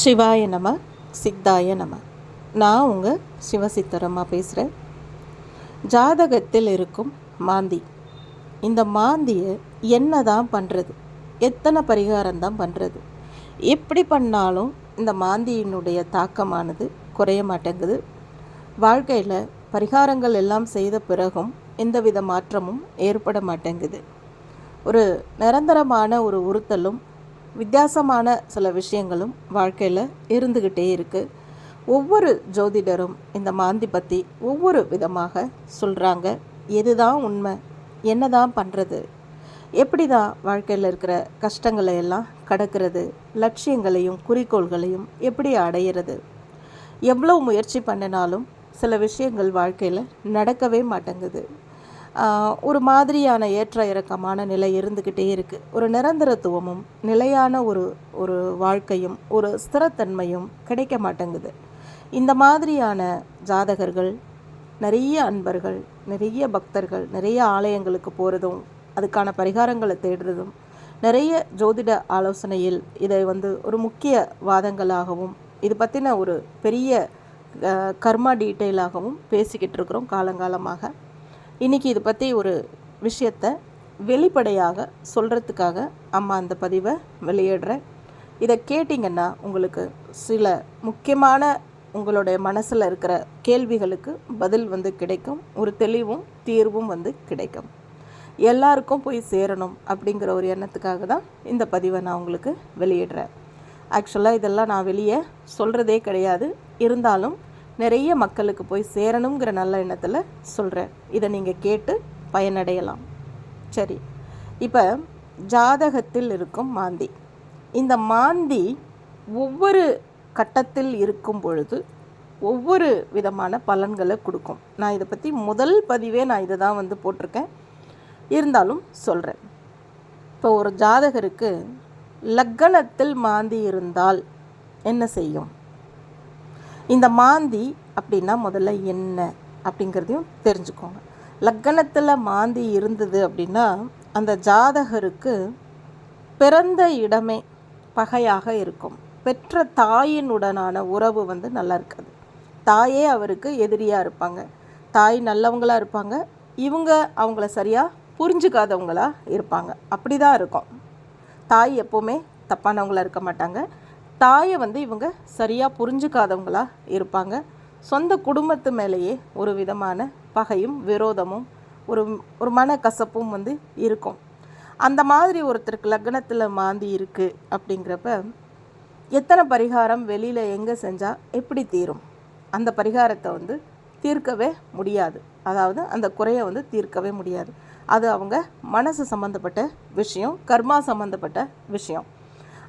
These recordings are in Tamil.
சிவாய நம சித்தாய நம. நான் உங்கள் சிவசித்தரம்மா பேசுகிறேன் ஜாதகத்தில் இருக்கும் மாந்தி. இந்த மாந்தியை என்ன தான் பண்ணுறது எத்தனை பரிகாரம் தான் பண்ணுறது எப்படி பண்ணாலும் இந்த மாந்தியினுடைய தாக்கமானது குறைய மாட்டேங்குது. வாழ்க்கையில் பரிகாரங்கள் எல்லாம் செய்த பிறகும் எந்தவித மாற்றமும் ஏற்பட மாட்டேங்குது. ஒரு நிரந்தரமான ஒரு உறுத்தலும் வித்தியாசமான சில விஷயங்களும் வாழ்க்கையில் இருந்துக்கிட்டே இருக்குது ஒவ்வொரு ஜோதிடரும் இந்த மாந்தி பற்றி ஒவ்வொரு விதமாக சொல்கிறாங்க எதுதான் உண்மை? என்ன தான் பண்ணுறது எப்படி தான் வாழ்க்கையில் இருக்கிற கஷ்டங்களை எல்லாம் கடக்கிறது? லட்சியங்களையும் குறிக்கோள்களையும் எப்படி அடையிறது? எவ்வளோ முயற்சி பண்ணினாலும் சில விஷயங்கள் வாழ்க்கையில் நடக்கவே மாட்டேங்குது. ஒரு மாதிரியான ஏற்ற இறக்கமான நிலை இருந்துக்கிட்டே இருக்குது ஒரு நிரந்தரத்துவமும் நிலையான ஒரு ஒரு வாழ்க்கையும் ஒரு ஸ்திரத்தன்மையும் கிடைக்க மாட்டேங்குது. இந்த மாதிரியான ஜாதகர்கள் நிறைய அன்பர்கள் நிறைய பக்தர்கள் நிறைய ஆலயங்களுக்கு போகிறதும் அதுக்கான பரிகாரங்களை தேடுறதும் நிறைய ஜோதிட ஆலோசனையில் இதை வந்து ஒரு முக்கிய வாதங்களாகவும் இது பற்றின ஒரு பெரிய கர்மா டீட்டெயிலாகவும் பேசிக்கிட்டு இருக்கிறோம் காலங்காலமாக. இன்றைக்கி இதை பற்றி ஒரு விஷயத்த வெளிப்படையாக சொல்கிறதுக்காக அம்மா அந்த பதிவை வெளியிடுறேன். இதை கேட்டிங்கன்னா உங்களுக்கு சில முக்கியமான உங்களுடைய மனசில் இருக்கிற கேள்விகளுக்கு பதில் வந்து கிடைக்கும். ஒரு தெளிவும் தீர்வும் வந்து கிடைக்கும். எல்லாருக்கும் போய் சேரணும் அப்படிங்கிற ஒரு எண்ணத்துக்காக தான் இந்த பதிவை நான் உங்களுக்கு வெளியிடுறேன். ஆக்சுவலாக இதெல்லாம் நான் வெளியே சொல்கிறதே கிடையாது. இருந்தாலும் நிறைய மக்களுக்கு போய் சேரணுங்கிற நல்ல எண்ணத்தில் சொல்கிறேன் இதை நீங்கள் கேட்டு பயனடையலாம். சரி. இப்போ ஜாதகத்தில் இருக்கும் மாந்தி. இந்த மாந்தி ஒவ்வொரு கட்டத்தில் இருக்கும் பொழுது ஒவ்வொரு விதமான பலன்களை கொடுக்கும். நான் இதை பற்றி முதல் பதிவே நான் இதை தான் வந்து போட்டிருக்கேன். இருந்தாலும் சொல்கிறேன் இப்போ ஒரு ஜாதகருக்கு லக்கணத்தில் மாந்தி இருந்தால் என்ன செய்யும்? இந்த மாந்தி அப்படின்னா முதல்ல என்ன அப்படிங்கிறதையும் தெரிஞ்சுக்கோங்க. லக்கணத்தில் மாந்தி இருந்தது அப்படின்னா அந்த ஜாதகருக்கு பிறந்த இடமே பகையாக இருக்கும். பெற்ற தாயினுடனான உறவு வந்து நல்லா இருக்காது. தாயே அவருக்கு எதிரியாக இருப்பாங்க. தாய் நல்லவங்களாக இருப்பாங்க. இவங்க அவங்கள சரியாக புரிஞ்சுக்காதவங்களாக இருப்பாங்க. அப்படி தான் இருக்கும். தாய் எப்போவுமே தப்பானவங்களாக இருக்க மாட்டாங்க. தாயை வந்து இவங்க சரியாக புரிஞ்சுக்காதவங்களாக இருப்பாங்க. சொந்த குடும்பத்து மேலேயே ஒரு விதமான பகையும் விரோதமும் ஒரு ஒரு மனக்கசப்பும் வந்து இருக்கும். அந்த மாதிரி ஒருத்தருக்கு லக்னத்தில் மாந்தி இருக்குது அப்படிங்கிறப்ப எத்தனை பரிகாரம் வெளியில் எங்கே செஞ்சால் எப்படி தீரும்? அந்த பரிகாரத்தை வந்து தீர்க்கவே முடியாது. அதாவது அந்த குறையை வந்து தீர்க்கவே முடியாது. அது அவங்க மனசு சம்மந்தப்பட்ட விஷயம் கர்மா சம்மந்தப்பட்ட விஷயம்.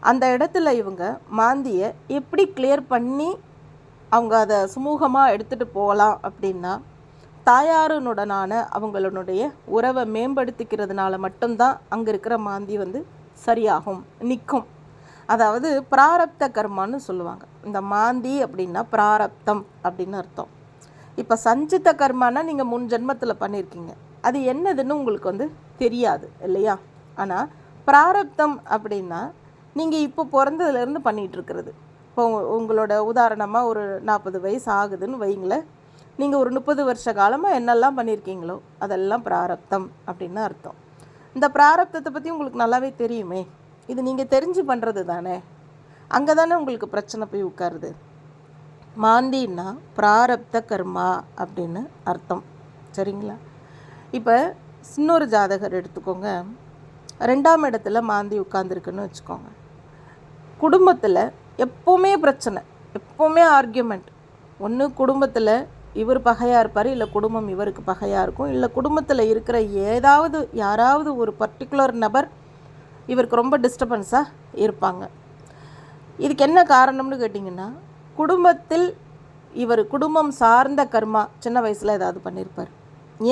அந்த இடத்துல இவங்க மாந்தியை எப்படி கிளியர் பண்ணி அவங்க அதை சுமூகமாக எடுத்துகிட்டு போகலாம் அப்படின்னா தாயாருனுடனான அவங்களுடைய உறவை மேம்படுத்திக்கிறதுனால மட்டும்தான் அங்கே இருக்கிற மாந்தி வந்து சரியாகும் நிற்கும் அதாவது பிராரப்த கர்மான்னு சொல்லுவாங்க. இந்த மாந்தி அப்படின்னா பிராரப்தம் அப்படின்னு அர்த்தம். இப்போ சஞ்சித கர்மானா நீங்கள் முன் ஜென்மத்தில் பண்ணியிருக்கீங்க அது என்னதுன்னு உங்களுக்கு வந்து தெரியாது இல்லையா? ஆனால் பிராரப்தம் அப்படின்னா நீங்கள் இப்போ பிறந்ததுலேருந்து பண்ணிகிட்ருக்கிறது இப்போ உங்களோட உதாரணமாக ஒரு நாற்பது வயசு ஆகுதுன்னு வைங்களேன் நீங்கள் ஒரு முப்பது வருஷ காலமாக என்னெல்லாம் பண்ணியிருக்கீங்களோ அதெல்லாம் பிராரப்தம் அப்படின்னு அர்த்தம். இந்த பிராரப்தத்தை பற்றி உங்களுக்கு நல்லாவே தெரியுமே. இது நீங்கள் தெரிஞ்சு பண்ணுறது தானே. அங்கே தானே உங்களுக்கு பிரச்சனை போய் உட்காருது. மாந்தின்னா பிராரப்த கர்மா அப்படின்னு அர்த்தம். சரிங்களா? இப்போ இன்னொரு ஜாதகர் எடுத்துக்கோங்க. ரெண்டாம் இடத்துல மாந்தி உட்காந்துருக்குன்னு வச்சுக்கோங்க. குடும்பத்தில் எப்போவுமே பிரச்சனை எப்போவுமே ஆர்கியூமெண்ட் ஒன்று குடும்பத்தில் இவர் பகையாக இருப்பார் இல்லை குடும்பம் இவருக்கு பகையாக இருக்கும் இல்லை குடும்பத்தில் இருக்கிற ஏதாவது யாராவது ஒரு பர்டிகுலர் நபர் இவருக்கு ரொம்ப டிஸ்டர்பன்ஸாக இருப்பாங்க. இதுக்கு என்ன காரணம்னு கேட்டிங்கன்னா குடும்பத்தில் இவர் குடும்பம் சார்ந்த கர்மா சின்ன வயசில் ஏதாவது பண்ணியிருப்பார்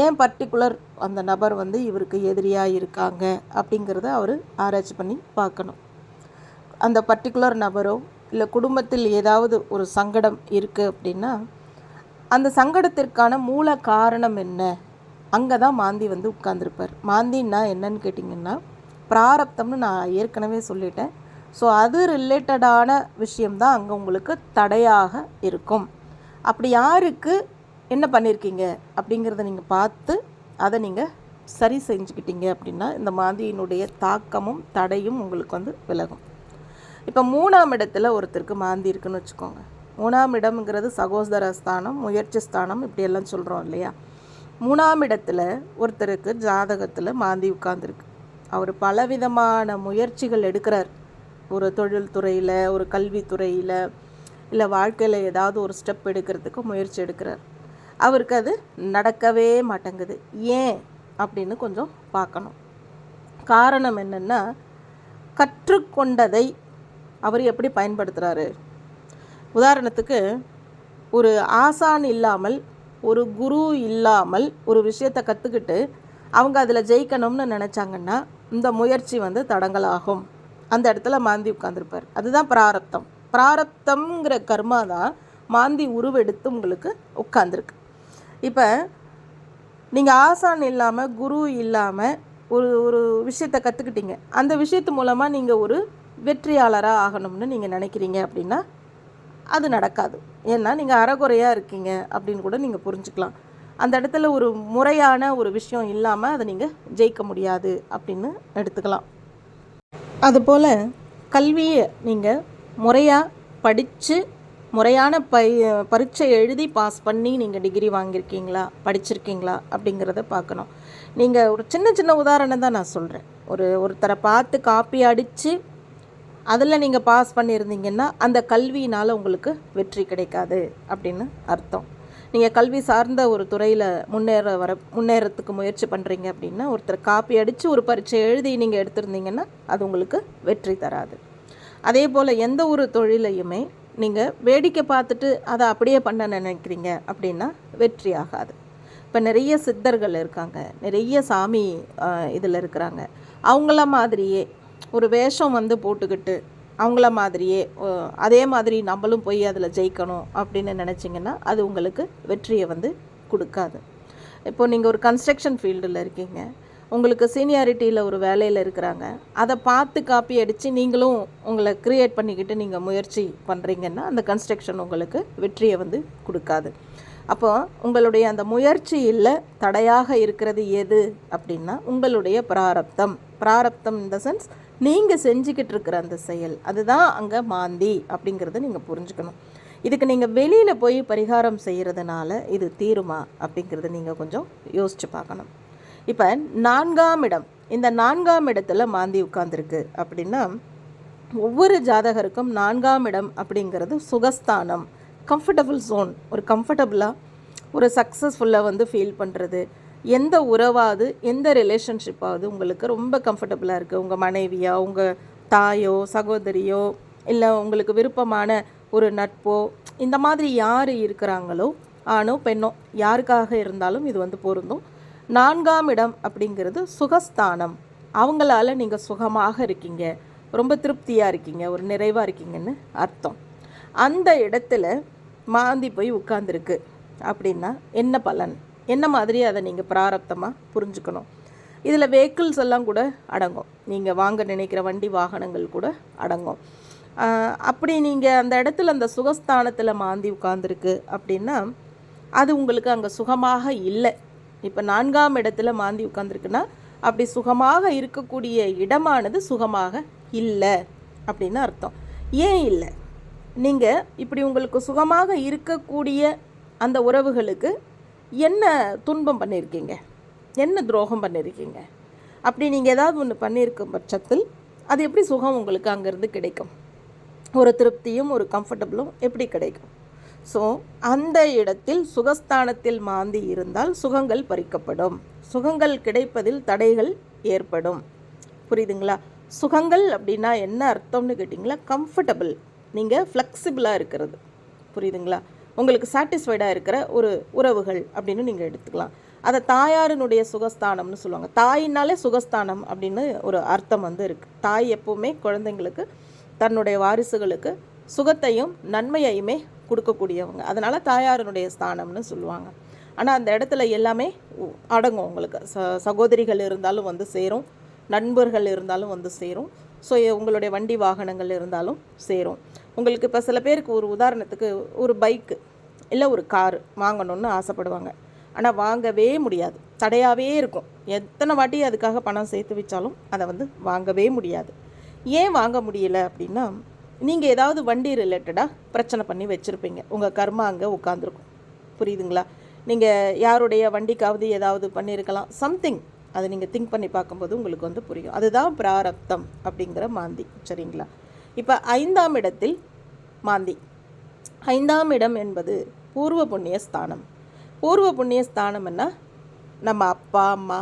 ஏன் பர்டிகுலர் அந்த நபர் வந்து இவருக்கு எதிரியாக இருக்காங்க அப்படிங்கிறத அவர் ஆராய்ச்சி பண்ணி பார்க்கணும். அந்த பர்டிகுலர் நபரோ இல்லை குடும்பத்தில் ஏதாவது ஒரு சங்கடம் இருக்குது அப்படின்னா அந்த சங்கடத்திற்கான மூல காரணம் என்ன? அங்கே தான் மாந்தி வந்து உட்கார்ந்துருப்பார். மாந்தின்னா என்னன்னு கேட்டிங்கன்னா பிராரப்தம்னு நான் ஏற்கனவே சொல்லிட்டேன். ஸோ அது ரிலேட்டடான விஷயம்தான் அங்கே உங்களுக்கு தடையாக இருக்கும். அப்படி யாருக்கு என்ன பண்ணியிருக்கீங்க அப்படிங்கிறத நீங்கள் பார்த்து அதை நீங்கள் சரி செஞ்சுக்கிட்டீங்க அப்படின்னா இந்த மாந்தியினுடைய தாக்கமும் தடையும் உங்களுக்கு வந்து விலகும். இப்போ மூணாம் இடத்துல ஒருத்தருக்கு மாந்தி இருக்குன்னு வச்சுக்கோங்க. மூணாம் இடம்ங்கிறது சகோதர ஸ்தானம் முயற்சி ஸ்தானம் இப்படியெல்லாம் சொல்கிறோம் இல்லையா? மூணாம் இடத்துல ஒருத்தருக்கு ஜாதகத்தில் மாந்தி உட்கார்ந்துருக்கு. அவர் பலவிதமான முயற்சிகள் எடுக்கிறார். ஒரு தொழில்துறையில் ஒரு கல்வித்துறையில் இல்லை வாழ்க்கையில் ஏதாவது ஒரு ஸ்டெப் எடுக்கிறதுக்கு முயற்சி எடுக்கிறார். அவருக்கு அது நடக்கவே மாட்டேங்குது. ஏன்? அப்படின்னு கொஞ்சம் பார்க்கணும். காரணம் என்னென்னா கற்றுக்கொண்டதை அவர் எப்படி பயன்படுத்துகிறாரு உதாரணத்துக்கு ஒரு ஆசான் இல்லாமல் ஒரு குரு இல்லாமல் ஒரு விஷயத்தை கற்றுக்கிட்டு அவங்க அதில் ஜெயிக்கணும்னு நினச்சாங்கன்னா இந்த முயற்சி வந்து தடங்கலாகும். அந்த இடத்துல மாந்தி உட்காந்துருப்பார் அதுதான் பிராரப்தம். பிராரப்தம்ங்கிற கர்மா தான் மாந்தி உருவெடுத்து உங்களுக்கு உட்காந்துருக்கு இப்போ நீங்கள் ஆசான் இல்லாமல் குரு இல்லாமல் ஒரு ஒரு விஷயத்தை கற்றுக்கிட்டீங்க அந்த விஷயத்து மூலமாக நீங்கள் ஒரு வெற்றியாளராக ஆகணும்னு நீங்கள் நினைக்கிறீங்க அப்படின்னா அது நடக்காது. ஏன்னா நீங்கள் அறகுறையாக இருக்கீங்க அப்படின்னு கூட நீங்கள் புரிஞ்சுக்கலாம். அந்த இடத்துல ஒரு முறையான ஒரு விஷயம் இல்லாமல் அதை நீங்கள் ஜெயிக்க முடியாது அப்படின்னு எடுத்துக்கலாம். அதுபோல் கல்வியை நீங்கள் முறையாக படித்து முறையான பை பரீட்சை எழுதி பாஸ் பண்ணி நீங்கள் டிகிரி வாங்கியிருக்கீங்களா படிச்சிருக்கீங்களா அப்படிங்கிறத பார்க்கணும். நீங்கள் ஒரு சின்ன சின்ன உதாரணம் தான் நான் சொல்கிறேன் ஒரு ஒருத்தரை பார்த்து காப்பி அடித்து அதில் நீங்கள் பாஸ் பண்ணியிருந்தீங்கன்னா அந்த கல்வியினால் உங்களுக்கு வெற்றி கிடைக்காது அப்படின்னு அர்த்தம். நீங்கள் கல்வி சார்ந்த ஒரு துறையில் முன்னேற வர முன்னேறத்துக்கு முயற்சி பண்ணுறீங்க அப்படின்னா ஒருத்தர் காப்பி அடித்து ஒரு பரீட்சை எழுதி நீங்கள் எடுத்திருந்தீங்கன்னா அது உங்களுக்கு வெற்றி தராது. அதே போல் எந்த ஒரு தொழிலையுமே நீங்கள் வேடிக்கை பார்த்துட்டு அதை அப்படியே பண்ண நினைக்கிறீங்க அப்படின்னா வெற்றி ஆகாது. இப்போ நிறைய சித்தர்கள் இருக்காங்க நிறைய சாமி இதில் இருக்கிறாங்க. அவங்கள மாதிரியே ஒரு வேஷம் வந்து போட்டுக்கிட்டு அவங்கள மாதிரியே அதே மாதிரி நம்மளும் போய் அதில் ஜெயிக்கணும் அப்படின்னு நினச்சிங்கன்னா அது உங்களுக்கு வெற்றியை வந்து கொடுக்காது. இப்போ நீங்கள் ஒரு கன்ஸ்ட்ரக்ஷன் ஃபீல்டில் இருக்கீங்க. உங்களுக்கு சீனியாரிட்டியில் ஒரு வேலையில் இருக்கிறாங்க. அதை பார்த்து காப்பி அடித்து நீங்களும் உங்களை க்ரியேட் பண்ணிக்கிட்டு நீங்கள் முயற்சி பண்ணுறீங்கன்னா அந்த கன்ஸ்ட்ரக்ஷன் உங்களுக்கு வெற்றியை வந்து கொடுக்காது. அப்போ உங்களுடைய அந்த முயற்சியில் தடையாக இருக்கிறது எது அப்படின்னா உங்களுடைய பிராரப்தம். பிராரப்தம் த சென்ஸ் நீங்கள் செஞ்சுக்கிட்டு இருக்கிற அந்த செயல் அதுதான் அங்கே மாந்தி அப்படிங்கிறத நீங்கள் புரிஞ்சுக்கணும். இதுக்கு நீங்கள் வெளியில் போய் பரிகாரம் செய்கிறதுனால இது தீருமா அப்படிங்கிறத நீங்கள் கொஞ்சம் யோசித்து பார்க்கணும். இப்போ நான்காம் இடம் இந்த நான்காம் இடத்துல மாந்தி உட்கார்ந்துருக்கு அப்படின்னா ஒவ்வொரு ஜாதகருக்கும் நான்காம் இடம் அப்படிங்கிறது சுகஸ்தானம் கம்ஃபர்டபுள் ஜோன் ஒரு கம்ஃபர்டபுளாக ஒரு சக்ஸஸ்ஃபுல்லாக வந்து ஃபீல் பண்ணுறது எந்த உறவாவது எந்த ரிலேஷன்ஷிப்பாவது உங்களுக்கு ரொம்ப கம்ஃபர்டபுளாக இருக்குது உங்கள் மனைவியோ உங்கள் தாயோ சகோதரியோ இல்லை உங்களுக்கு விருப்பமான ஒரு நட்போ இந்த மாதிரி யார் இருக்கிறாங்களோ ஆணோ பெண்ணோ யாருக்காக இருந்தாலும் இது வந்து பொருந்தும். நான்காம் இடம் அப்படிங்கிறது சுகஸ்தானம். அவங்களால நீங்கள் சுகமாக இருக்கீங்க. ரொம்ப திருப்தியாக இருக்கீங்க. ஒரு நிறைவாக இருக்கீங்கன்னு அர்த்தம். அந்த இடத்துல மாந்தி போய் உட்கார்ந்துருக்கு அப்படின்னா என்ன பலன்? என்ன மாதிரி அதை நீங்கள் பிராரப்தமாக புரிஞ்சுக்கணும். இதில் வெஹிக்கிள்ஸ் எல்லாம் கூட அடங்கும். நீங்கள் வாங்க நினைக்கிற வண்டி வாகனங்கள் கூட அடங்கும். அப்படி நீங்கள் அந்த இடத்துல அந்த சுகஸ்தானத்தில் மாந்தி உட்காந்துருக்கு அப்படின்னா அது உங்களுக்கு அங்கே சுகமாக இல்லை. இப்போ நான்காம் இடத்துல மாந்தி உட்காந்துருக்குன்னா அப்படி சுகமாக இருக்கக்கூடிய இடமானது சுகமாக இல்லை அப்படின்னு அர்த்தம். ஏன் இல்லை? நீங்கள் இப்படி உங்களுக்கு சுகமாக இருக்கக்கூடிய அந்த உறவுகளுக்கு என்ன துன்பம் பண்ணியிருக்கீங்க என்ன துரோகம் பண்ணியிருக்கீங்க அப்படி நீங்கள் ஏதாவது ஒன்று பண்ணியிருக்கும் பட்சத்தில் அது எப்படி சுகம் உங்களுக்கு அங்கேருந்து கிடைக்கும்? ஒரு திருப்தியும் ஒரு கம்ஃபர்டபுளும் எப்படி கிடைக்கும்? ஸோ அந்த இடத்தில் சுகஸ்தானத்தில் மாந்தி இருந்தால் சுகங்கள் பறிக்கப்படும். சுகங்கள் கிடைப்பதில் தடைகள் ஏற்படும். புரியுதுங்களா? சுகங்கள் அப்படின்னா என்ன அர்த்தம்னு கேட்டிங்களா? கம்ஃபர்டபுள் நீங்கள் ஃப்ளெக்சிபிளாக இருக்கிறது. புரியுதுங்களா? உங்களுக்கு சாட்டிஸ்ஃபைடாக இருக்கிற ஒரு உறவுகள் அப்படின்னு நீங்கள் எடுத்துக்கலாம். அதை தாயாரினுடைய சுகஸ்தானம்னு சொல்லுவாங்க. தாயினாலே சுகஸ்தானம் அப்படின்னு ஒரு அர்த்தம் வந்து இருக்குது தாய் எப்போவுமே குழந்தைங்களுக்கு தன்னுடைய வாரிசுகளுக்கு சுகத்தையும் நன்மையையுமே கொடுக்கக்கூடியவங்க. அதனால் தாயாரினுடைய ஸ்தானம்னு சொல்லுவாங்க. ஆனால் அந்த இடத்துல எல்லாமே அடங்கும் உங்களுக்கு. ச சகோதரிகள் இருந்தாலும் வந்து சேரும். நண்பர்கள் இருந்தாலும் வந்து சேரும். ஸோ உங்களுடைய வண்டி வாகனங்கள் இருந்தாலும் சேரும். உங்களுக்கு இப்போ சில பேருக்கு ஒரு உதாரணத்துக்கு ஒரு பைக்கு இல்லை ஒரு காரு வாங்கணும்னு ஆசைப்படுவாங்க. ஆனால் வாங்கவே முடியாது. தடையாகவே இருக்கும். எத்தனை வாட்டி அதுக்காக பணம் சேர்த்து வச்சாலும் அதை வந்து வாங்கவே முடியாது. ஏன் வாங்க முடியல அப்படின்னா நீங்கள் ஏதாவது வண்டி ரிலேட்டடாக பிரச்சனை பண்ணி வச்சுருப்பீங்க. உங்கள் கர்மா அங்கே உட்காந்துருக்கும் புரியுதுங்களா? நீங்கள் யாருடைய வண்டிக்காவது ஏதாவது பண்ணியிருக்கலாம் சம்திங் அதை நீங்கள் திங்க் பண்ணி பார்க்கும்போது உங்களுக்கு வந்து புரியும். அதுதான் பிராரப்தம் அப்படிங்கிற மாந்தி. சரிங்களா? இப்போ ஐந்தாம் இடத்தில் மாந்தி. ஐந்தாம் இடம் என்பது பூர்வ புண்ணிய ஸ்தானம். பூர்வ புண்ணிய ஸ்தானம்னா நம்ம அப்பா அம்மா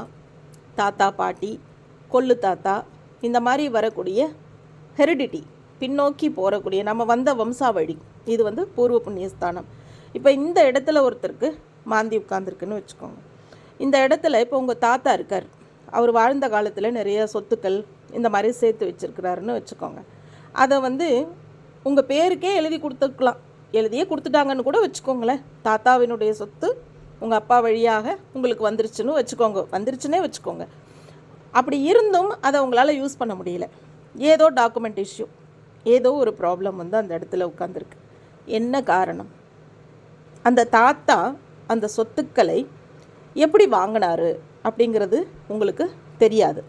தாத்தா பாட்டி கொள்ளு தாத்தா இந்த மாதிரி வரக்கூடிய ஹெரிடிட்டி பின்னோக்கி போகக்கூடிய நம்ம வந்த வம்சாவழி. இது வந்து பூர்வ புண்ணிய ஸ்தானம். இப்போ இந்த இடத்துல ஒருத்தருக்கு மாந்தி உட்காந்துருக்குன்னு வச்சுக்கோங்க. இந்த இடத்துல இப்போ உங்கள் தாத்தா இருக்கார். அவர் வாழ்ந்த காலத்தில் நிறைய சொத்துக்கள் இந்த மாதிரி சேர்த்து வச்சுருக்கிறாருன்னு வச்சுக்கோங்க. அதை வந்து உங்கள் பேருக்கே எழுதி கொடுத்துக்கலாம் எழுதியே கொடுத்துட்டாங்கன்னு கூட வச்சுக்கோங்களேன். தாத்தாவினுடைய சொத்து உங்கள் அப்பா வழியாக உங்களுக்கு வந்துருச்சுன்னு வச்சுக்கோங்க. வந்துருச்சுன்னே வச்சுக்கோங்க. அப்படி இருந்தும் அதை உங்களால் யூஸ் பண்ண முடியல. ஏதோ டாக்குமெண்ட் இஷ்யூ ஏதோ ஒரு ப்ராப்ளம் வந்து அந்த இடத்துல உட்காந்துருக்கு என்ன காரணம்? அந்த தாத்தா அந்த சொத்துக்களை எப்படி வாங்கினாரு அப்படிங்கிறது உங்களுக்கு தெரியாது.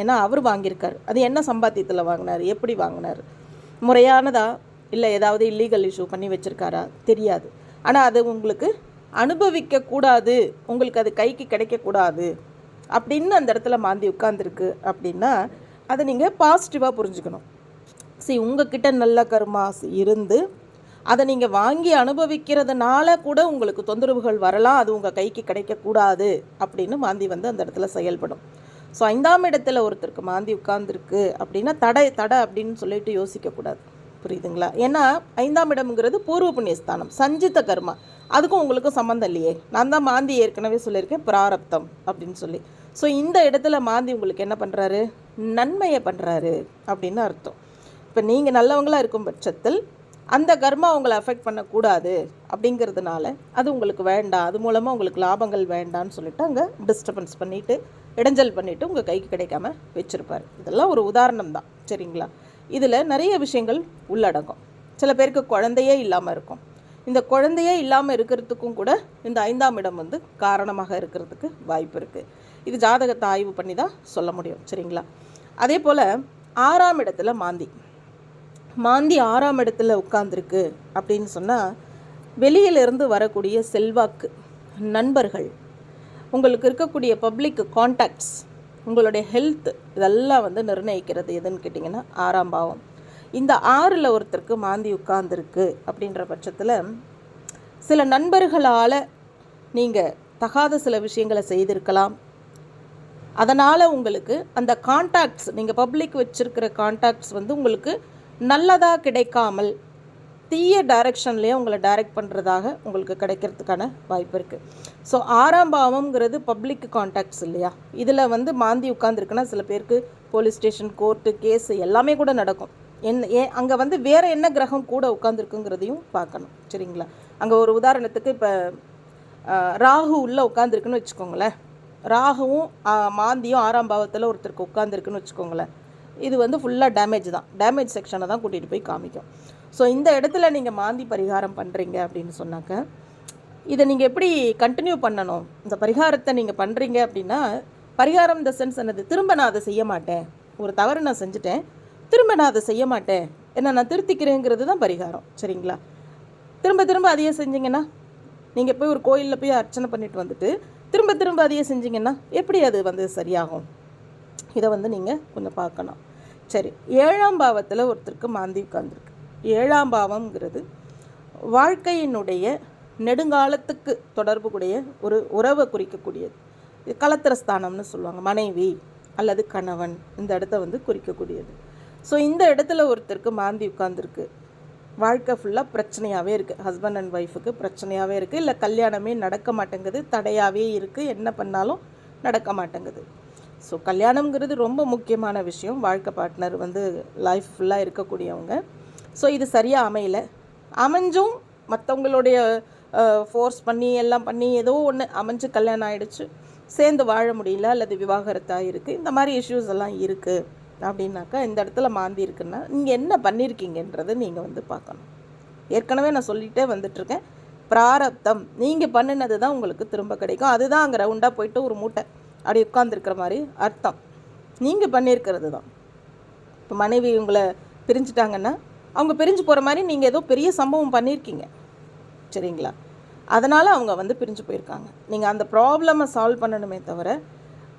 ஏன்னா அவர் வாங்கியிருக்காரு. அது என்ன சம்பாத்தியத்தில் வாங்கினார்? எப்படி வாங்கினார்? முறையானதா? இல்லை ஏதாவது இல்லீகல் இஷ்யூ பண்ணி வச்சுருக்காரா? தெரியாது. ஆனால் அது உங்களுக்கு அனுபவிக்கக்கூடாது. உங்களுக்கு அது கைக்கு கிடைக்கக்கூடாது. அப்படின்னு அந்த இடத்துல மாந்தி உட்காந்துருக்கு அப்படின்னா அதை நீங்கள் பாசிட்டிவாக புரிஞ்சுக்கணும். சரி உங்ககிட்ட நல்ல கர்மாஸ் இருந்து அதை நீங்கள் வாங்கி அனுபவிக்கிறதுனால கூட உங்களுக்கு தொந்தரவுகள் வரலாம். அது உங்கள் கைக்கு கிடைக்கக்கூடாது அப்படின்னு மாந்தி வந்து அந்த இடத்துல செயல்படும். ஸோ ஐந்தாம் இடத்துல ஒருத்தருக்கு மாந்தி உட்கார்ந்துருக்கு அப்படின்னா தடை தடை அப்படின்னு சொல்லிட்டு யோசிக்கக்கூடாது. புரியுதுங்களா? ஏன்னா ஐந்தாம் இடம்ங்கிறது பூர்வ புண்ணியஸ்தானம் சஞ்சித கர்மா. அதுக்கும் உங்களுக்கும் சம்மந்தம் இல்லையே. நான் தான் மாந்தி ஏற்கனவே சொல்லியிருக்கேன் பிராரப்தம் அப்படின்னு சொல்லி. ஸோ இந்த இடத்துல மாந்தி உங்களுக்கு என்ன பண்ணுறாரு நன்மையை பண்ணுறாரு அப்படின்னு அர்த்தம். இப்போ நீங்கள் நல்லவங்களாக இருக்கும் பட்சத்தில் அந்த கர்மா உங்களை அஃபெக்ட் பண்ணக்கூடாது அப்படிங்கிறதுனால அது உங்களுக்கு வேண்டாம். அது மூலமாக உங்களுக்கு லாபங்கள் வேண்டாம்னு சொல்லிட்டு அங்கே டிஸ்டர்பன்ஸ் பண்ணிவிட்டு இடைஞ்சல் பண்ணிவிட்டு உங்கள் கைக்கு கிடைக்காம வச்சுருப்பார். இதெல்லாம் ஒரு உதாரணம் தான். சரிங்களா? இதில் நிறைய விஷயங்கள் உள்ளடங்கும். சில பேருக்கு குழந்தையே இல்லாமல் இருக்கும். இந்த குழந்தையே இல்லாமல் இருக்கிறதுக்கும் கூட இந்த ஐந்தாம் இடம் வந்து காரணமாக இருக்கிறதுக்கு வாய்ப்பு இருக்குது இது ஜாதகத்தை ஆய்வு பண்ணி தான் சொல்ல முடியும். சரிங்களா? அதே போல் ஆறாம் இடத்துல மாந்தி. மாந்தி ஆறாம் இடத்துல உட்காந்துருக்கு அப்படின்னு சொன்னால் வெளியிலிருந்து வரக்கூடிய செல்வாக்கு நண்பர்கள் உங்களுக்கு இருக்கக்கூடிய பப்ளிக் கான்டாக்ட்ஸ் உங்களுடைய ஹெல்த் இதெல்லாம் வந்து நிர்ணயிக்கிறது எதுன்னு கேட்டிங்கன்னா ஆறாம் பாவம். இந்த ஆறில் ஒருத்தருக்கு மாந்தி உட்கார்ந்துருக்கு அப்படின்ற பட்சத்தில் சில நண்பர்களால் நீங்கள் தகாத சில விஷயங்களை செய்திருக்கலாம். அதனால் உங்களுக்கு அந்த கான்டாக்ட்ஸ் நீங்கள் பப்ளிக் வச்சுருக்கிற கான்டாக்ட்ஸ் வந்து உங்களுக்கு நல்லதாக கிடைக்காமல் தீய டைரக்ஷன்லேயே உங்களை டைரக்ட் பண்ணுறதாக உங்களுக்கு கிடைக்கிறதுக்கான வாய்ப்பு இருக்குது ஸோ ஆறாம் பாவம்ங்கிறது பப்ளிக் கான்டாக்ட்ஸ் இல்லையா? இதில் வந்து மாந்தி உட்காந்துருக்குன்னா சில பேருக்கு போலீஸ் ஸ்டேஷன் கோர்ட்டு கேஸு எல்லாமே கூட நடக்கும். என்ன ஏன் அங்கே வந்து வேறு என்ன கிரகம் கூட உட்காந்துருக்குங்கிறதையும் பார்க்கணும். சரிங்களா? அங்கே ஒரு உதாரணத்துக்கு இப்போ ராகு உள்ளே உட்காந்துருக்குன்னு வச்சுக்கோங்களேன். ராகுவும் மாந்தியும் ஆறாம் பாவத்தில் ஒருத்தருக்கு உட்காந்துருக்குன்னு வச்சுக்கோங்களேன். இது வந்து ஃபுல்லாக டேமேஜ் தான். டேமேஜ் செக்ஷனை தான் கூட்டிகிட்டு போய் காமிக்கும். ஸோ இந்த இடத்துல நீங்கள் மாந்தி பரிகாரம் பண்ணுறீங்க அப்படின்னு சொன்னாக்க இதை நீங்கள் எப்படி கண்டினியூ பண்ணணும்? இந்த பரிகாரத்தை நீங்கள் பண்ணுறீங்க அப்படின்னா பரிகாரம் இந்த சென்ஸ் என்னது திரும்ப நான் அதை செய்ய மாட்டேன். ஒரு தவறு நான் செஞ்சுட்டேன் திரும்ப நான் அதை செய்ய மாட்டேன். என்ன நான் திருத்திக்கிறேங்கிறது தான் பரிகாரம் சரிங்களா? திரும்ப திரும்ப அதையே செஞ்சீங்கன்னா நீங்கள் போய் ஒரு கோயிலில் போய் அர்ச்சனை பண்ணிட்டு வந்துட்டு திரும்ப திரும்ப அதையே செஞ்சீங்கன்னா எப்படி அது வந்து சரியாகும்? இதை வந்து நீங்கள் கொஞ்சம் பார்க்கணும். சரி ஏழாம் பாவத்தில் ஒருத்தருக்கு மாந்தி உட்காந்துருக்கு ஏழாம் பாவம்ங்கிறது வாழ்க்கையினுடைய நெடுங்காலத்துக்கு தொடர்புடைய ஒரு உறவை குறிக்கக்கூடியது. இது கலத்திரஸ்தானம்னு சொல்லுவாங்க மனைவி அல்லது கணவன் இந்த இடத்த வந்து குறிக்கக்கூடியது. ஸோ இந்த இடத்துல ஒருத்தருக்கு மாந்தி உட்காந்துருக்கு வாழ்க்கை ஃபுல்லாக பிரச்சனையாகவே இருக்குது ஹஸ்பண்ட் அண்ட் ஒய்ஃபுக்கு பிரச்சனையாகவே இருக்குது இல்லை கல்யாணமே நடக்க மாட்டேங்குது தடையாகவே இருக்குது என்ன பண்ணாலும் நடக்க மாட்டேங்குது. ஸோ கல்யாணம்ங்கிறது ரொம்ப முக்கியமான விஷயம். வாழ்க்கை பார்ட்னர் வந்து லைஃப் ஃபுல்லாக இருக்கக்கூடியவங்க. ஸோ இது சரியாக அமையல. அமைஞ்சும் மற்றவங்களுடைய ஃபோர்ஸ் பண்ணி எல்லாம் பண்ணி ஏதோ ஒன்று அமைஞ்சு கல்யாணம் ஆகிடுச்சு சேர்ந்து வாழ முடியல அல்லது விவாகரத்தாக இருக்குது இந்த மாதிரி இஷ்யூஸ் எல்லாம் இருக்குது அப்படின்னாக்கா இந்த இடத்துல மாந்தி இருக்குன்னா நீங்கள் என்ன பண்ணியிருக்கீங்கன்றதை நீங்கள் வந்து பார்க்கணும். ஏற்கனவே நான் சொல்லிகிட்டே வந்துட்டுருக்கேன். பிராரப்தம். நீங்கள் பண்ணினது தான் உங்களுக்கு திரும்ப கிடைக்கும். அதுதான் அங்கே ரவுண்டாக போயிட்டு ஒரு மூட்டை அப்படி உட்காந்துருக்கிற மாதிரி அர்த்தம். நீங்கள் பண்ணியிருக்கிறது தான் இப்போ மனைவி உங்களை பிரிஞ்சுட்டாங்கன்னா அவங்க பிரிஞ்சு போகிற மாதிரி நீங்கள் ஏதோ பெரிய சம்பவம் பண்ணியிருக்கீங்க சரிங்களா? அதனால் அவங்க வந்து பிரிஞ்சு போயிருக்காங்க. நீங்கள் அந்த ப்ராப்ளமை சால்வ் பண்ணணுமே தவிர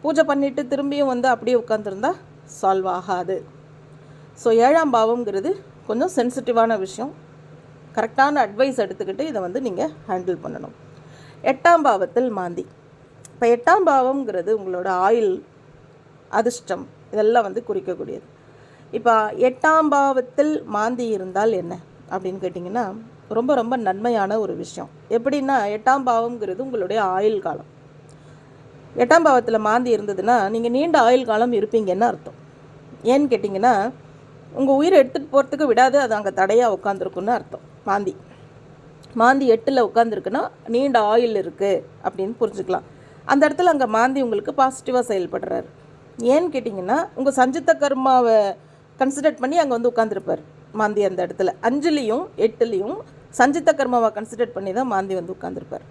பூஜை பண்ணிவிட்டு திரும்பியும் வந்து அப்படியே உட்காந்துருந்தா சால்வ் ஆகாது. ஸோ ஏழாம் பாவம்ங்கிறது கொஞ்சம் சென்சிட்டிவான விஷயம். கரெக்டான அட்வைஸ் எடுத்துக்கிட்டு இதை வந்து நீங்கள் ஹேண்டில் பண்ணணும். எட்டாம் பாவத்தில் மாந்தி. இப்போ எட்டாம் பாவம்ங்கிறது உங்களோட ஆயில் அதிர்ஷ்டம் இதெல்லாம் வந்து குறிக்கக்கூடியது. இப்போ எட்டாம் பாவத்தில் மாந்தி இருந்தால் என்ன? அப்படின்னு கேட்டிங்கன்னா ரொம்ப ரொம்ப நன்மையான ஒரு விஷயம். எப்படின்னா எட்டாம் பாவம்ங்கிறது உங்களுடைய ஆயுள் காலம். எட்டாம் பாவத்தில் மாந்தி இருந்ததுன்னா நீங்கள் நீண்ட ஆயுள் காலம் இருப்பீங்கன்னு அர்த்தம். ஏன்னு கேட்டிங்கன்னா உங்கள் உயிரை எடுத்துகிட்டு போகிறதுக்கு விடாது அது அங்கே தடையாக உட்காந்துருக்குன்னு அர்த்தம். மாந்தி. மாந்தி எட்டில் உட்காந்துருக்குன்னா நீண்ட ஆயில் இருக்குது அப்படின்னு புரிஞ்சுக்கலாம். அந்த இடத்துல அங்கே மாந்தி உங்களுக்கு பாசிட்டிவாக செயல்படுறாரு. ஏன்னு கேட்டிங்கன்னா உங்கள் சஞ்சித்த கர்மாவை கன்சிடர் பண்ணி அங்கே வந்து உட்காந்துருப்பார் மாந்தி அந்த இடத்துல. அஞ்சுலேயும் எட்டுலேயும் சஞ்சித்த கர்மாவை கன்சிடர் பண்ணி தான் மாந்தி வந்து உட்காந்துருப்பார்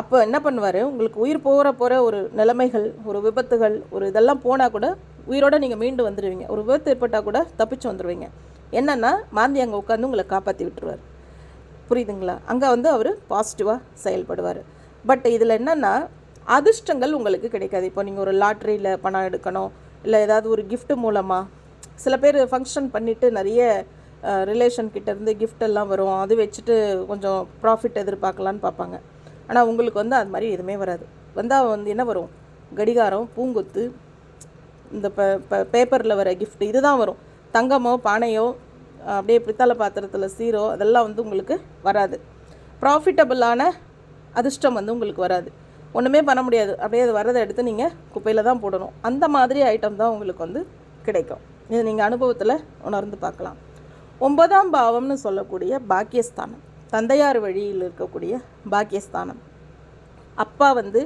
அப்போ என்ன பண்ணுவார்? உங்களுக்கு உயிர் போகிற போகிற ஒரு நிலைமைகள் ஒரு விபத்துகள் ஒரு இதெல்லாம் போனால் கூட உயிரோட நீங்கள் மீண்டு வந்துடுவீங்க ஒரு விபத்து ஏற்பட்டால் கூட தப்பிச்சு வந்துடுவீங்க என்னென்னா மாந்தி அங்கே உட்காந்து உங்களை காப்பாற்றி விட்டுருவார். புரியுதுங்களா? அங்கே வந்து அவர் பாசிட்டிவாக செயல்படுவார். பட் இதில் என்னென்னா அதிர்ஷ்டங்கள் உங்களுக்கு கிடைக்காது. இப்போ நீங்கள் ஒரு லாட்ரியில் பணம் எடுக்கணும் இல்லை ஏதாவது ஒரு கிஃப்ட் மூலமாக சில பேர் ஃபங்க்ஷன் பண்ணிவிட்டு நிறைய ரிலேஷன் கிட்டேருந்து கிஃப்ட் எல்லாம் வரும். அது வச்சுட்டு கொஞ்சம் ப்ராஃபிட் எதிர்பார்க்கலான்னு பார்ப்பாங்க. ஆனால் உங்களுக்கு வந்து அது மாதிரி எதுவுமே வராது. வந்தால் வந்து என்ன வரும்? கடிகாரம் பூங்கொத்து இந்த ப பேப்பரில் வர gift இதுதான் வரும். தங்கமோ பானையோ அப்படியே பித்தளை பாத்திரத்தில் சீரோ அதெல்லாம் வந்து உங்களுக்கு வராது. ப்ராஃபிட்டபுளான அதிர்ஷ்டம் வந்து உங்களுக்கு வராது. ஒன்றுமே பண்ண முடியாது. அப்படியே அது வரதை எடுத்து நீங்கள் குப்பையில் தான் போடணும். அந்த மாதிரி ஐட்டம் தான் உங்களுக்கு வந்து கிடைக்கும். இது நீங்கள் அனுபவத்தில் உணர்ந்து பார்க்கலாம். ஒன்பதாம் பாவம்னு சொல்லக்கூடிய பாக்கியஸ்தானம். தந்தையார் வழியில் இருக்கக்கூடிய பாக்கியஸ்தானம். அப்பா வந்து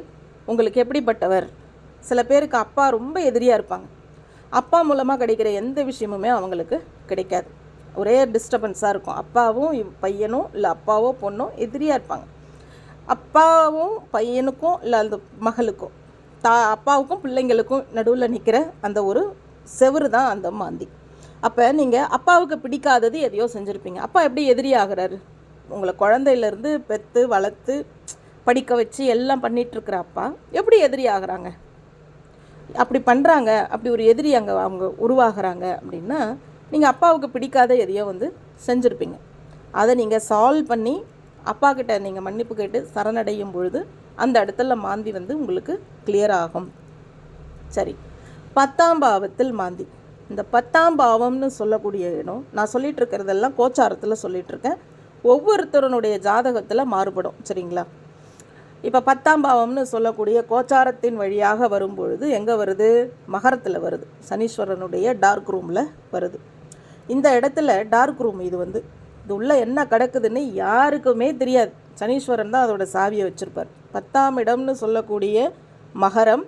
உங்களுக்கு எப்படிப்பட்டவர்? சில பேருக்கு அப்பா ரொம்ப எதிரியாக இருப்பாங்க. அப்பா மூலமாக கிடைக்கிற எந்த விஷயமுமே அவங்களுக்கு கிடைக்காது. ஒரே டிஸ்டர்பன்ஸாக இருக்கும். அப்பாவும் இவ் பையனும் இல்லை அப்பாவோ பொண்ணோ எதிரியாக இருப்பாங்க. அப்பாவும் பையனுக்கும் இல்லை அந்த மகளுக்கும் தா அப்பாவுக்கும் பிள்ளைங்களுக்கும் நடுவில் நிற்கிற அந்த ஒரு செவுரு தான் அந்த மாந்தி. அப்போ நீங்கள் அப்பாவுக்கு பிடிக்காதது எதையோ செஞ்சுருப்பீங்க. அப்பா எப்படி எதிரி ஆகுறாரு உங்களை குழந்தையிலேருந்து பெற்று வளர்த்து படிக்க வச்சு எல்லாம் பண்ணிகிட்ருக்குற அப்பா எப்படி எதிரி ஆகிறாங்க அப்படி பண்ணுறாங்க அப்படி ஒரு எதிரி அங்கே அவங்க உருவாகிறாங்க அப்படின்னா நீங்கள் அப்பாவுக்கு பிடிக்காத எதையோ வந்து செஞ்சுருப்பீங்க. அதை நீங்கள் சால்வ் பண்ணி அப்பா கிட்ட நீங்கள் மன்னிப்பு கேட்டு சரணடையும் பொழுது அந்த இடத்துல மாந்தி வந்து உங்களுக்கு கிளியர் ஆகும். சரி. பத்தாம் பாவத்தில் மாந்தி. இந்த பத்தாம் பாவம்னு சொல்லக்கூடிய இடம் நான் சொல்லிட்டு இருக்கிறதெல்லாம் கோச்சாரத்தில் சொல்லிட்டு இருக்கேன். ஜாதகத்தில் மாறுபடும் சரிங்களா? இப்போ பத்தாம் பாவம்னு சொல்லக்கூடிய கோச்சாரத்தின் வழியாக வரும்பொழுது எங்கே வருது? மகரத்தில் வருது. சனீஸ்வரனுடைய டார்க் ரூமில் வருது. இந்த இடத்துல டார்க் ரூம் இது வந்து. இது உள்ளே என்ன கிடக்குதுன்னு யாருக்குமே தெரியாது. சனீஸ்வரன் தான் அதோட சாவியை வச்சுருப்பார். பத்தாம் இடம்னு சொல்லக்கூடிய மகரம்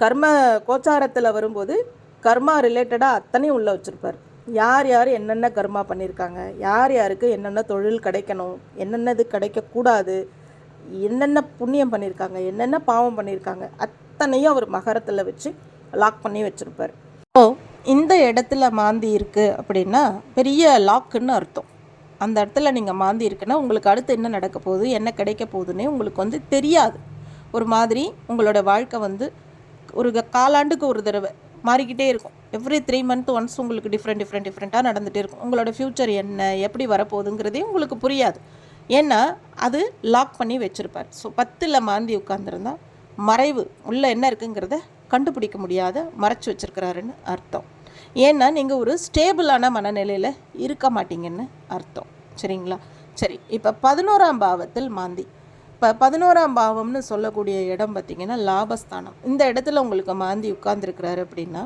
கர்ம கோச்சாரத்தில் வரும்போது கர்மா ரிலேட்டடாக அத்தனையும் உள்ளே வச்சுருப்பார். யார் யார் என்னென்ன கர்மா பண்ணியிருக்காங்க யார் யாருக்கு என்னென்ன தொழில் கிடைக்கணும் என்னென்னது கிடைக்கக்கூடாது என்னென்ன புண்ணியம் பண்ணியிருக்காங்க என்னென்ன பாவம் பண்ணியிருக்காங்க அத்தனையும் அவர் மகரத்தில் வச்சு லாக் பண்ணி வச்சுருப்பார். ஸோ இந்த இடத்துல மாந்தி இருக்குது அப்படின்னா பெரிய லாக்குன்னு அர்த்தம். அந்த இடத்துல நீங்கள் மாந்தி இருக்குன்னா உங்களுக்கு அடுத்து என்ன நடக்க போகுது என்ன கிடைக்க போகுதுன்னே உங்களுக்கு வந்து தெரியாது. ஒரு மாதிரி உங்களோட வாழ்க்கை வந்து ஒரு க- காலாண்டுக்கு ஒரு தடவை மாறிக்கிட்டே இருக்கும். எவ்ரி த்ரீ மந்த் ஒன்ஸ் உங்களுக்கு டிஃப்ரெண்ட் டிஃப்ரெண்ட் டிஃப்ரெண்ட்டாக நடந்துகிட்டே இருக்கும். உங்களோட ஃப்யூச்சர் என்ன எப்படி வரப்போகுதுங்கிறதே உங்களுக்கு புரியாது. ஏன்னா அது லாக் பண்ணி வச்சுருப்பார். ஸோ பத்தில் மாந்தி உட்காந்துருந்தா மறைவு உள்ளே என்ன இருக்குங்கிறத கண்டுபிடிக்க முடியாத மறைச்சி வச்சுருக்கிறாருன்னு அர்த்தம். ஏன்னா நீங்கள் ஒரு ஸ்டேபிளான மனநிலையில் இருக்க மாட்டீங்கன்னு அர்த்தம். சரிங்களா? சரி இப்போ பதினோராம் பாவத்தில் மாந்தி. இப்போ பதினோராம் பாவம்னு சொல்லக்கூடிய இடம் பார்த்திங்கன்னா லாபஸ்தானம். இந்த இடத்துல உங்களுக்கு மாந்தி உட்கார்ந்துருக்கிறாரு அப்படின்னா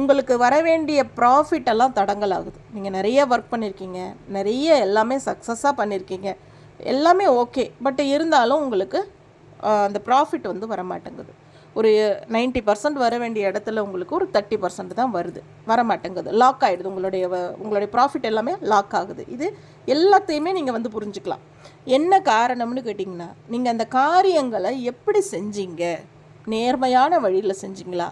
உங்களுக்கு வர வேண்டிய ப்ராஃபிட் எல்லாம் தடங்கல் ஆகுது நீங்கள் நிறைய ஒர்க் பண்ணியிருக்கீங்க நிறைய எல்லாமே சக்ஸஸாக பண்ணியிருக்கீங்க எல்லாமே ஓகே பட் இருந்தாலும் உங்களுக்கு அந்த ப்ராஃபிட் வந்து வர மாட்டேங்குது ஒரு நைன்ட்டி பர்சன்ட் வர வேண்டிய இடத்துல உங்களுக்கு ஒரு தேர்ட்டி பர்சன்ட் தான் வருது. வர மாட்டேங்குது லாக் ஆகிடுது உங்களுடைய உங்களுடைய ப்ராஃபிட் எல்லாமே லாக் ஆகுது. இது எல்லாத்தையுமே நீங்கள் வந்து புரிஞ்சுக்கலாம். என்ன காரணம்னு கேட்டிங்கன்னா நீங்கள் அந்த காரியங்களை எப்படி செஞ்சீங்க? நேர்மையான வழியில் செஞ்சீங்களா?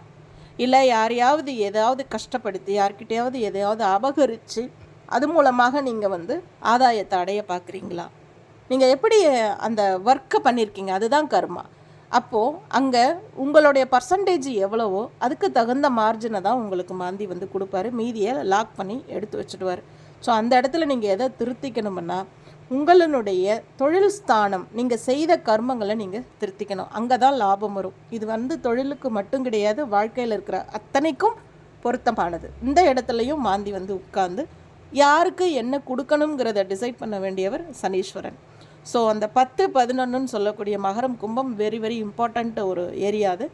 இல்லை யாரையாவது ஏதாவது கஷ்டப்படுத்தி யார்கிட்டையாவது எதையாவது அபகரித்து அது மூலமாக நீங்கள் வந்து ஆதாயத்தை அடைய பார்க்குறீங்களா நீங்கள் எப்படி அந்த ஒர்க்கை பண்ணியிருக்கீங்க அதுதான் கர்மா. அப்போது அங்கே உங்களுடைய பர்சன்டேஜ் எவ்வளவோ அதுக்கு தகுந்த மார்ஜினை தான் உங்களுக்கு மாந்தி வந்து கொடுப்பாரு. மீதியை லாக் பண்ணி எடுத்து வச்சுடுவார். ஸோ அந்த இடத்துல நீங்கள் எதை திருத்திக்கணும்னா உங்களுடைய தொழில் ஸ்தானம் நீங்கள் செய்த கர்மங்களை நீங்கள் திருத்திக்கணும். அங்கே தான் லாபம் வரும். இது வந்து தொழிலுக்கு மட்டும் கிடையாது வாழ்க்கையில் இருக்கிற அத்தனைக்கும் பொருத்தமானது. இந்த இடத்துலையும் மாந்தி வந்து உட்கார்ந்து யாருக்கு என்ன கொடுக்கணுங்கிறத டிசைட் பண்ண வேண்டியவர் சனீஸ்வரன். ஸோ அந்த பத்து பதினொன்றுன்னு சொல்லக்கூடிய மகரம் கும்பம் வெரி வெரி இம்பார்ட்டண்ட் ஒரு ஏரியா அது.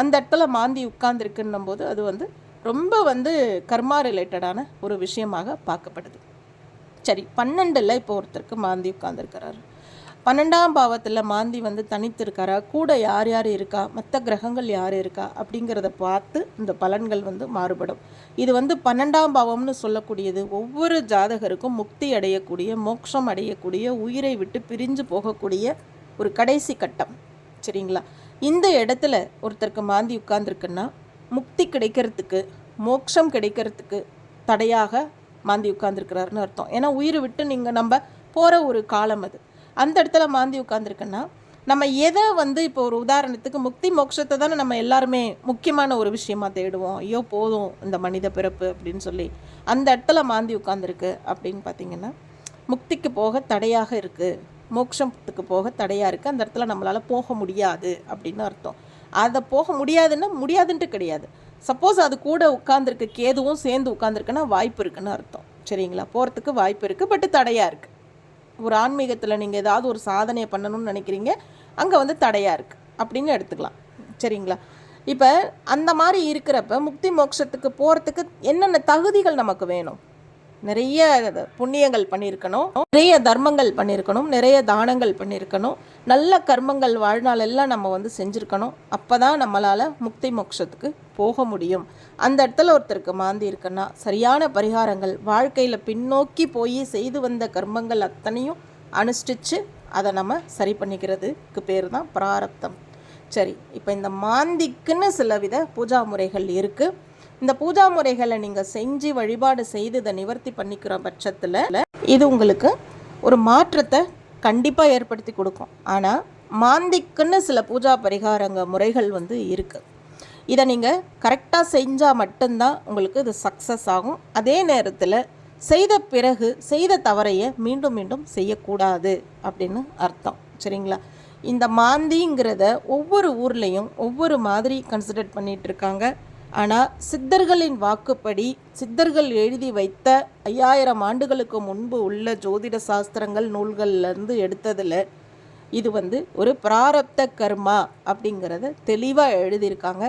அந்த இடத்துல மாந்தி உட்கார்ந்துருக்குன்னும் போது அது வந்து ரொம்ப வந்து கர்மா ரிலேட்டடான ஒரு விஷயமாக பார்க்கப்படுது சரி பன்னெண்டில் இப்போ ஒருத்தருக்கு மாந்தி உட்காந்துருக்கிறாரு பன்னெண்டாம் பாவத்தில் மாந்தி வந்து தனித்து இருக்காரா கூட யார் யார் இருக்கா? மற்ற கிரகங்கள் யார் இருக்கா? அப்படிங்கிறத பார்த்து இந்த பலன்கள் வந்து மாறுபடும். இது வந்து பன்னெண்டாம் பாவம்னு சொல்லக்கூடியது ஒவ்வொரு ஜாதகருக்கும் முக்தி அடையக்கூடிய மோட்சம் அடையக்கூடிய உயிரை விட்டு பிரிஞ்சு போகக்கூடிய ஒரு கடைசி கட்டம். சரிங்களா? இந்த இடத்துல ஒருத்தருக்கு மாந்தி உட்கார்ந்துருக்குன்னா முக்தி கிடைக்கிறதுக்கு மோட்சம் கிடைக்கிறதுக்கு தடையாக மாந்தி உட்காந்துருக்கிறாருன்னு அர்த்தம். ஏன்னா உயிரை விட்டு நீங்கள் நம்ம போகிற ஒரு காலம் அது. அந்த இடத்துல மாந்தி உட்காந்துருக்குன்னா நம்ம எதை வந்து இப்போ ஒரு உதாரணத்துக்கு முக்தி மோட்சத்தை தானே நம்ம எல்லாருமே முக்கியமான ஒரு விஷயமா தேடுவோம். ஐயோ போதும் இந்த மனித பிறப்பு அப்படின்னு சொல்லி. அந்த இடத்துல மாந்தி உட்காந்துருக்கு அப்படின்னு பார்த்தீங்கன்னா முக்திக்கு போக தடையாக இருக்குது மோட்சத்துக்கு போக தடையாக இருக்குது அந்த இடத்துல நம்மளால் போக முடியாது அப்படின்னு அர்த்தம். அதை போக முடியாதுன்னா முடியாதுன்ட்டு கிடையாது. சப்போஸ் அது கூட உட்காந்துருக்கு கேதுவும் சேர்ந்து உட்காந்துருக்குன்னா வாய்ப்பு இருக்குன்னு அர்த்தம். சரிங்களா? போகிறதுக்கு வாய்ப்பு இருக்குது பட் தடையாக இருக்குது ஒரு ஆன்மீகத்தில் நீங்கள் ஏதாவது ஒரு சாதனையை பண்ணணும்னு நினைக்கிறீங்க அங்கே வந்து தடையாக இருக்குது அப்படின்னு எடுத்துக்கலாம். சரிங்களா? இப்போ அந்த மாதிரி இருக்கிறப்ப முக்தி மோட்சத்துக்கு போகிறதுக்கு என்னென்ன தகுதிகள் நமக்கு வேணும்? நிறைய புண்ணியங்கள் பண்ணியிருக்கணும். நிறைய தர்மங்கள் பண்ணியிருக்கணும். நிறைய தானங்கள் பண்ணியிருக்கணும். நல்ல கர்மங்கள் வாழ்நாள் எல்லாம் நம்ம வந்து செஞ்சுருக்கணும். அப்போ தான் நம்மளால் முக்தி மோட்சத்துக்கு போக முடியும். அந்த இடத்துல ஒருத்தருக்கு மாந்தி இருக்குன்னா சரியான பரிகாரங்கள் வாழ்க்கையில் பின்னோக்கி போய் செய்து வந்த கர்மங்கள் அத்தனையும் அனுஷ்டிச்சு அதை நம்ம சரி பண்ணிக்கிறதுக்கு பேர் தான் பிராரப்தம். சரி இப்போ இந்த மாந்திக்குன்னு சில வித பூஜா முறைகள் இருக்குது இந்த பூஜா முறைகளை நீங்கள் செஞ்சு வழிபாடு செய்து இதை நிவர்த்தி பண்ணிக்கிற பட்சத்தில் இது உங்களுக்கு ஒரு மாற்றத்தை கண்டிப்பாக ஏற்படுத்தி கொடுக்கும். ஆனால் மாந்திக்குன்னு சில பூஜா பரிகாரங்க முறைகள் வந்து இருக்குது இதை நீங்கள் கரெக்டாக செஞ்சால் மட்டும்தான் உங்களுக்கு இது சக்ஸஸ் ஆகும். அதே நேரத்தில் செய்த பிறகு செய்த தவறையை மீண்டும் மீண்டும் செய்யக்கூடாது அப்படின்னு அர்த்தம். சரிங்களா? இந்த மாந்திங்கிறத ஒவ்வொரு ஊர்லேயும் ஒவ்வொரு மாதிரி கன்சிடர் பண்ணிகிட்ருக்காங்க இருக்காங்க. ஆனால் சித்தர்களின் வாக்குப்படி சித்தர்கள் எழுதி வைத்த ஐயாயிரம் ஆண்டுகளுக்கு முன்பு உள்ள ஜோதிட சாஸ்திரங்கள் நூல்கள்லேருந்து எடுத்ததில் இது வந்து ஒரு பிராரப்த கர்மா அப்படிங்கிறத தெளிவாக எழுதியிருக்காங்க.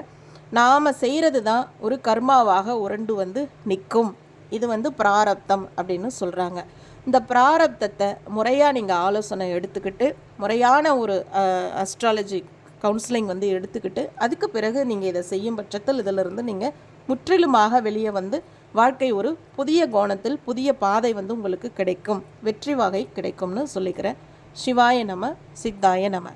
நாம் செய்கிறது தான் ஒரு கர்மாவாக உருண்டு வந்து நிற்கும் இது வந்து பிராரப்தம் அப்படின்னு சொல்கிறாங்க இந்த பிராரப்தத்தை முறையாக நீங்கள் ஆலோசனை எடுத்துக்கிட்டு முறையான ஒரு அஸ்ட்ராலஜி கவுன்சிலிங் வந்து எடுத்துக்கிட்டு அதுக்கு பிறகு நீங்கள் இதை செய்யும் பட்சத்தில் இதிலிருந்து நீங்கள் முற்றிலுமாக வெளியே வந்து வாழ்க்கை ஒரு புதிய கோணத்தில் புதிய பாதை வந்து உங்களுக்கு கிடைக்கும். வெற்றி வகை கிடைக்கும்னு சொல்லிக்கிறேன். சிவாய நம சித்தாய நம.